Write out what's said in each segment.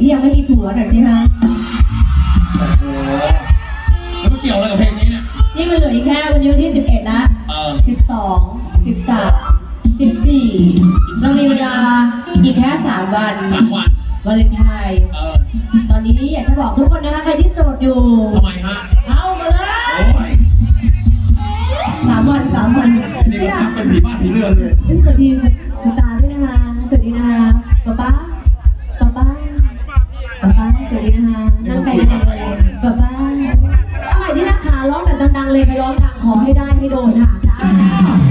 ที่ยังไม่มีผัวหน่อยสิฮะโอ้โหแล้วมันเกี่ยวอะไรกับเพลงนี้เนี่ย นี่มันเหลืออีกแค่วันนี้วันที่ 11ละเออ 12 13 14เรามีเวลาอีกแค่ 3 วันสามวัน วาเลนไทน์เออตอนนี้อยากจะบอกทุกคนนะคะใครที่โสดอยู่ ทำไมฮะ เข้ามาเลยโอ้ยสามวันสามวันนี่ก็ทักเป็นผีบ้านผีเรือนเลยเฮ้ยสวัสดีคุณตาด้วยนะคะสวัสดีนะคะ ดังๆเลยไปรร้องดังขอให้ได้ให้โดนค่ะ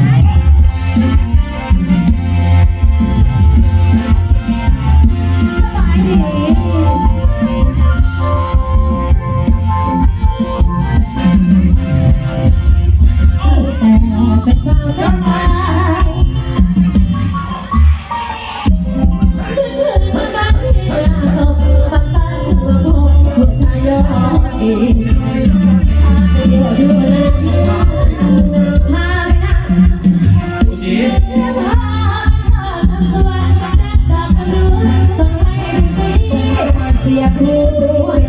สียผู้ให้ตั้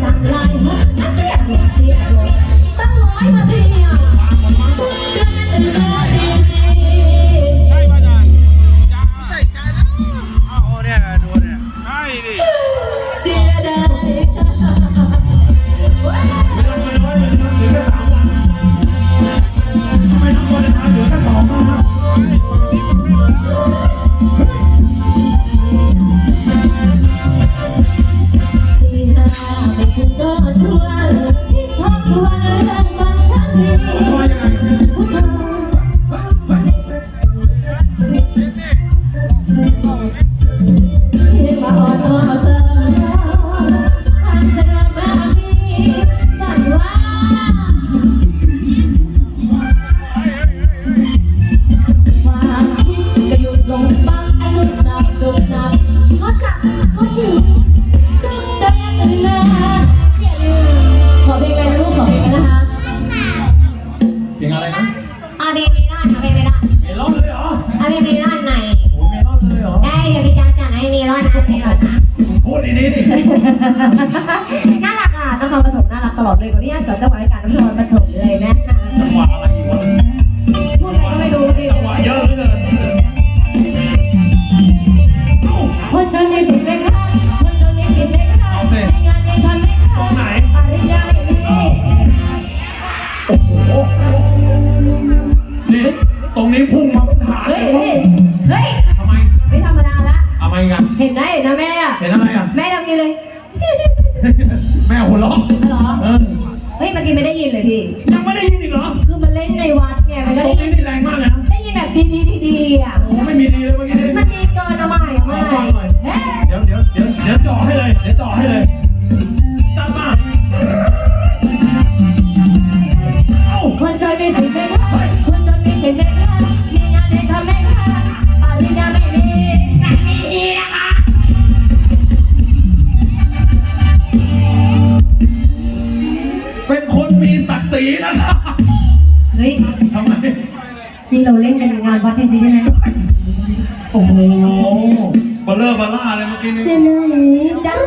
ลอดเลยวันนี้เกิดจังหวัดการนครปฐมเลยนะจังหวะอะไรอีกวะพูดอะไรก็ไม่รู้เมื่อกี้จังหวะเยอะเหลือเกินเอ้าคนจนมีสิทธิ์ไหมคะคนจนมีสิทธิ์ไหมคะเอาสิในงานในทำไหมคะตรงไหนปริญญาไม่มีโอ้โหนี่ตรงนี้พุ่งมาเป็นฐานเฮ้ยเลยเฮ้ยเฮ้ยทำไมไม่ธรรมดาละทำไมกันเห็นได้เห็นนะแม่อะเห็นอะไรอะแม่ทำงี้เลย แม่หัวเราะเหรอ เออเฮ้ยเมื่อกี้ไม่ได้ยินเลยพี่ ยังไม่ได้ยินอีกเหรอคือมันเล่นในวัดไงมันตก็รงได้นี้ยินนี่แรงมากเลยนะได้ยินแบบดีดีดีดีอะ โอ้ไม่มีดีเลยเมื่อกี้นี้มันดีเกินเอาใหม่เอาใหม่เฮ้ยเดี๋ยวเดี๋ยวเดี๋ยวเดี๋ยวจ่อให้เลย เดี๋ยวจ่อให้เลย มีศักดิ์ศรีนะครับเฮ้ย ทำไม นี่เราเล่นกันงานวัดจริงๆใช่ไหมโอ้โหเบลเลอร์เบลล่าเลยเมื่อกี้นี้ เสนอจัง